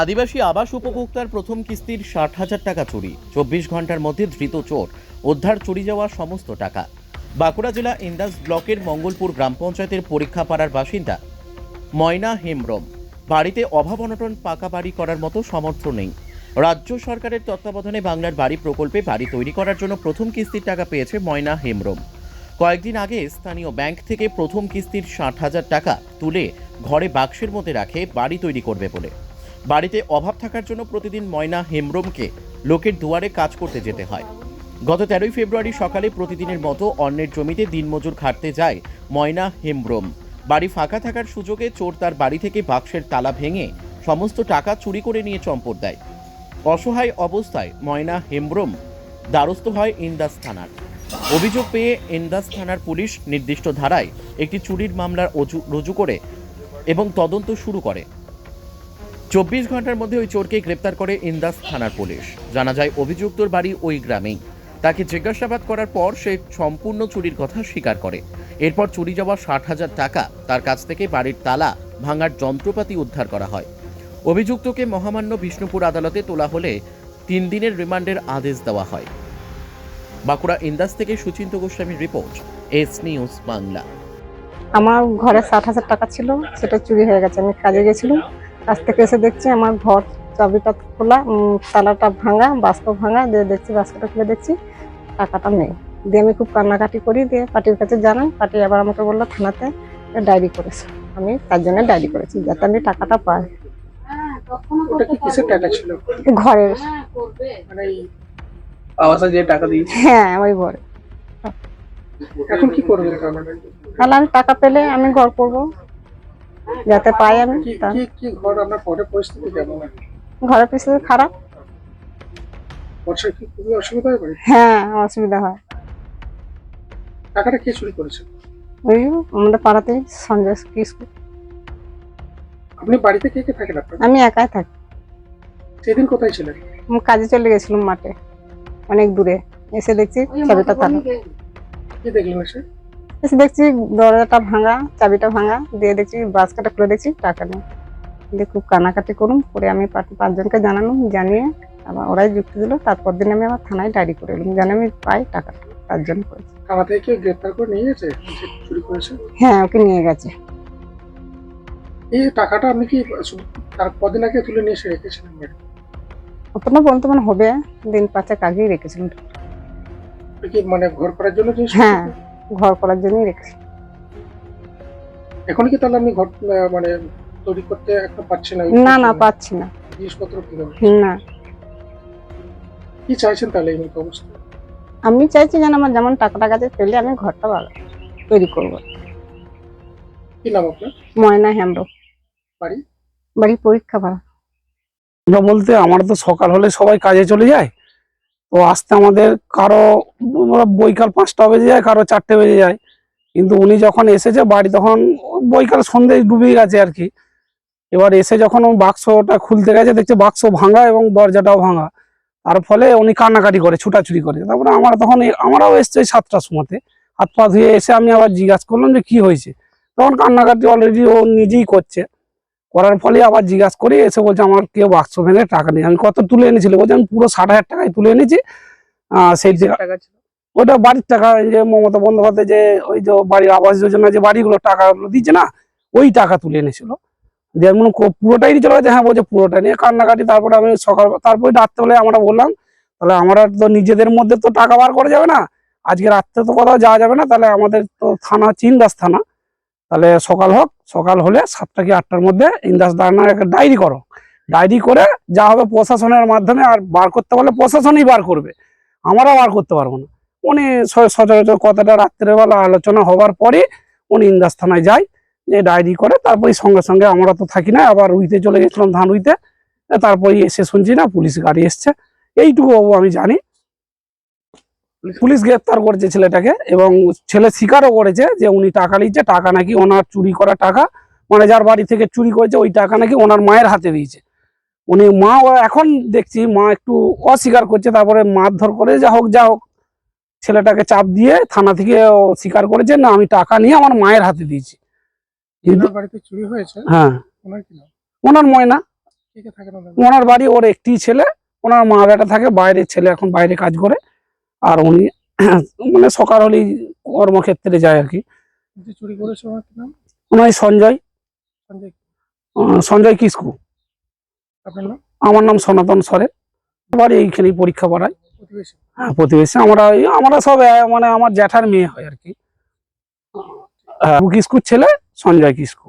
আদিবাসী আবাস উপভোক্তার প্রথম কিস্তির ষাট হাজার টাকা চুরি। চব্বিশ ঘণ্টার মধ্যে ধৃত চোর। উদ্ধার চুরি যাওয়া সমস্ত টাকা। বাঁকুড়া জেলা ইন্দাস ব্লকের মঙ্গলপুর গ্রাম পঞ্চায়েতের পরীক্ষাপাড়ার বাসিন্দা ময়না হেমব্রম। বাড়িতে অভাব অনটন পাকা বাড়ি করার মতো সামর্থ্য নেই। রাজ্য সরকারের তত্ত্বাবধানে বাংলার বাড়ি প্রকল্পে বাড়ি তৈরি করার জন্য প্রথম কিস্তির টাকা পেয়েছে ময়না হেমব্রম। কয়েকদিন আগে স্থানীয় ব্যাংক থেকে প্রথম কিস্তির ষাট হাজার টাকা তুলে ঘরে বাক্সের মধ্যে রাখে, বাড়ি তৈরি করবে বলে। বাড়িতে অভাব থাকার জন্য প্রতিদিন ময়না হেমব্রমকে লোকের দুয়ারে কাজ করতে যেতে হয়। গত তেরোই ফেব্রুয়ারি সকালে প্রতিদিনের মতো অন্যের জমিতে দিনমজুর খাটতে যায় ময়না হেমব্রম। বাড়ি ফাঁকা থাকার সুযোগে চোর তার বাড়ি থেকে বাক্সের তালা ভেঙে সমস্ত টাকা চুরি করে নিয়ে চম্পট দেয়। অসহায় অবস্থায় ময়না হেমব্রম দ্বারস্থ হয় ইন্দাস থানার। অভিযোগ পেয়ে ইন্দাস থানার পুলিশ নির্দিষ্ট ধারায় একটি চুরির মামলার রুজু করে এবং তদন্ত শুরু করে। চব্বিশ ঘণ্টার মধ্যে ওই চোরকে গ্রেপ্তার করে ইন্দাস থানার পুলিশ। জানা যায়, অভিযুক্তর বাড়ি ওই গ্রামেই। তাকে জিজ্ঞাসাবাদ করার পর সে সম্পূর্ণ চুরির কথা স্বীকার করে। এরপর চুরি যাওয়া ষাট হাজার টাকা তার কাছ থেকে বাড়ির তালা ভাঙার যন্ত্রপাতি উদ্ধার করা হয়। অভিযুক্তকে মহামান্য বিষ্ণুপুর আদালতে তোলা হলে তিন দিনের রিমান্ডের আদেশ দেওয়া হয়। বাঁকুড়া ইন্দাস থেকে সুচিন্ত গোস্বামীর রিপোর্ট, এস নিউজ বাংলা। আমার ঘরে ষাট হাজার টাকা ছিল, সেটা চুরি হয়ে গেছে, আমি কাজে গেছিলাম। কাজ থেকে এসে দেখছি আমার ঘর চাবিটা খোলা তালাটা ভাঙা বাস্ক ভাঙা দিয়ে দেখছি বাস্কটা খুলে দেখছি টাকাটা নেই। দিয়ে আমি খুব কান্নাকাটি করি দিয়ে পার্টির কাছে জানান পার্টি আবার আমাকে বলল থানাতে ডায়েরি করেছে। আমি তার জন্য ডায়েরি করেছি যাতে আমি টাকাটা পাই। ছিল? ঘরের। মানে যে টাকা দিয়েছি? হ্যাঁ ওই ঘরে। এখন কি করবেন তাহলে তাহলে আমি টাকা পেলে আমি ঘর করব। যাতে পাই আমি কি ঘর আপনার পরে পরিস্থিতি কেমন? ঘরের পিছনে খারাপ। বর্ষায় কি খুবই অসুবিধা হয়ে হ্যাঁ অসুবিধা হয়। টাকাটা কে চুরি করেছে? ওই আমাদের পাড়াতেই সঞ্জয় কিস্কু আপনি বাড়িতে কে কে থাকেন আপনার? আমি একাই থাকি। সেদিন কোথায় ছিলেন? আমি কাজে চলে গেছিলাম মাঠে অনেক দূরে। এসে দেখছি চাবিটা তালা কি দেখলেন এসে? এসে দেখছি দরজাটা ভাঙা চাবিটা ভাঙা দিয়ে দেখছি বাসকাটা খুলে দেখছি টাকা নেই। দিয়ে খুব কানাকাটি করুন করে আমি পাঁচ- পাঁচজনকে জানালাম জানিয়ে আবার ওরাই যুক্তি দিল। তারপর দিন আমি আমার থানায় ডায়েরি করে এলাম জানি আমি পাই টাকা তার জন্য করেছি। থানা থেকে গ্রেপ্তার করে নিয়ে গেছে? চুরি করেছে? হ্যাঁ ওকে নিয়ে গেছে। এই টাকাটা আপনি কি তার কদিন আগে তুলে নিয়ে এসে রেখেছিলেন বাড়ি? অতটা বলতে মানে হবে দিন পাঁচেক আগেই রেখেছিলাম। কি মানে ঘর করার জন্য হ্যাঁ ঘর করার জন্যই রেখেছি। এখন কি তাহলে আপনি ঘর মানে তৈরি করতে একটা পাচ্ছেন না? না না পাচ্ছি না। জিনিসপত্র কীভাবে? না। কি চাইছেন তাহলে এই মতো অবস্থা? আমি চাইছি যেন আমার যেমন টাকা টাকাতে পেলে আমি ঘরটা ভালো তৈরি করব। কি নাম আপনার? ময়না হেমব্রম বাড়ি? বাড়ি পরীক্ষা ভাড়া। আমরা বলতে আমার তো সকাল হলে সবাই কাজে চলে যায়। তো আসতে আমাদের কারও বৈকাল পাঁচটা বেজে যায়, কারও চারটে বেজে যায়। কিন্তু উনি যখন এসেছে বাড়ি, তখন বৈকাল সন্ধে ডুবে গেছে আর কি। এবার এসে যখন বাক্সটা খুলতে গেছে, দেখছে বাক্স ভাঙা এবং দরজাটাও ভাঙা। তার ফলে উনি কান্নাকাটি করে, ছুটাছুটি করে। তারপরে আমরা তখন আমরাও এসছি সাতটার সময়তে। হাত পা ধুয়ে এসে আমি আবার জিজ্ঞাসা করলাম যে কি হয়েছে? তখন কান্নাকাটি অলরেডি ও নিজেই করছে। করার ফলে আবার জিজ্ঞাসা করি এসে বলছে আমার কেউ বাক্স ভেঙে টাকা নেই। আমি কত তুলে এনেছিল বলছে আমি পুরো ষাট হাজার টাকায় তুলে এনেছি। সেই যে- টাকা ওটা বাড়ির টাকা যে মমতা বন্দ্যোপাধ্যায় যে ওই যে বাড়ির আবাস যোজনা যে বাড়িগুলো টাকাগুলো দিচ্ছে না ওই টাকা তুলে এনেছিল। যেমন পুরোটাই চলে গেছে হ্যাঁ বলছে পুরোটা নিয়ে কান্নাকাটি তারপরে আমি সকাল তারপরে রাত্রেবেলায় আমরা বললাম তাহলে আমরা তো নিজেদের মধ্যে তো টাকা বার করা যাবে না। আজকে রাত্রে তো কোথাও যাওয়া যাবে না তাহলে আমাদের তো থানা হচ্ছে ইন্দাস থানা। তাহলে সকাল হোক সকাল হলে সাতটা কি আটটার মধ্যে ইন্দাস থানার একটা ডায়েরি করো। ডায়েরি করে যা হবে প্রশাসনের মাধ্যমে আর বার করতে পারলে প্রশাসনই বার করবে। আমরা বার করতে পারব না। উনি সচরাচর কথাটা রাত্রেবেলা আলোচনা হবার পরে উনি ইন্দাস থানায় যায়, যে ডায়েরি করে তারপরে সঙ্গে সঙ্গে আমরা তো থাকি না, আবার রুইতে চলে গেছিলাম ধান রুইতে তারপরে এসে শুনছি না, পুলিশ গাড়ি এসছে। এইটুকু আমি জানি। পুলিশ গ্রেপ্তার করেছে ছেলেটাকে এবং ছেলে স্বীকারও করেছে যে উনি টাকা নিচ্ছে টাকা নাকি ওনার চুরি করা টাকা। মানে যার বাড়ি থেকে চুরি করেছে ওই টাকা নাকি ওনার মায়ের হাতে দিয়েছে। উনি মা ও এখন দেখছি মা একটু অস্বীকার করছে তারপরে মারধর করে যা হোক যা হোক ছেলেটাকে চাপ দিয়ে থানা থেকে স্বীকার করেছে না আমি টাকা নিয়ে আমার মায়ের হাতে দিয়েছি। কিন্তু ওনার বাড়িতে চুরি হয়েছে? হ্যাঁ। ওনার ময়না ওনার বাড়ি ওর একটি ছেলে ওনার মা বেটা থাকে বাইরের ছেলে এখন বাইরে কাজ করে। আর উনি মানে সকাল হলেই কর্মক্ষেত্রে যায় আর কি। চুরি করেছে ওনার সঞ্জয়। সঞ্জয় কিস্কু আমার নাম সনাতন সরেন। বাড়ি এইখানেই পরীক্ষা পড়ায়। প্রতিবেশী? হ্যাঁ প্রতিবেশী। আমরা আমরা সব মানে আমার জ্যাঠার মেয়ে হয় আর কি। হ্যাঁ, কিস্কুর ছেলে সঞ্জয় কিস্কু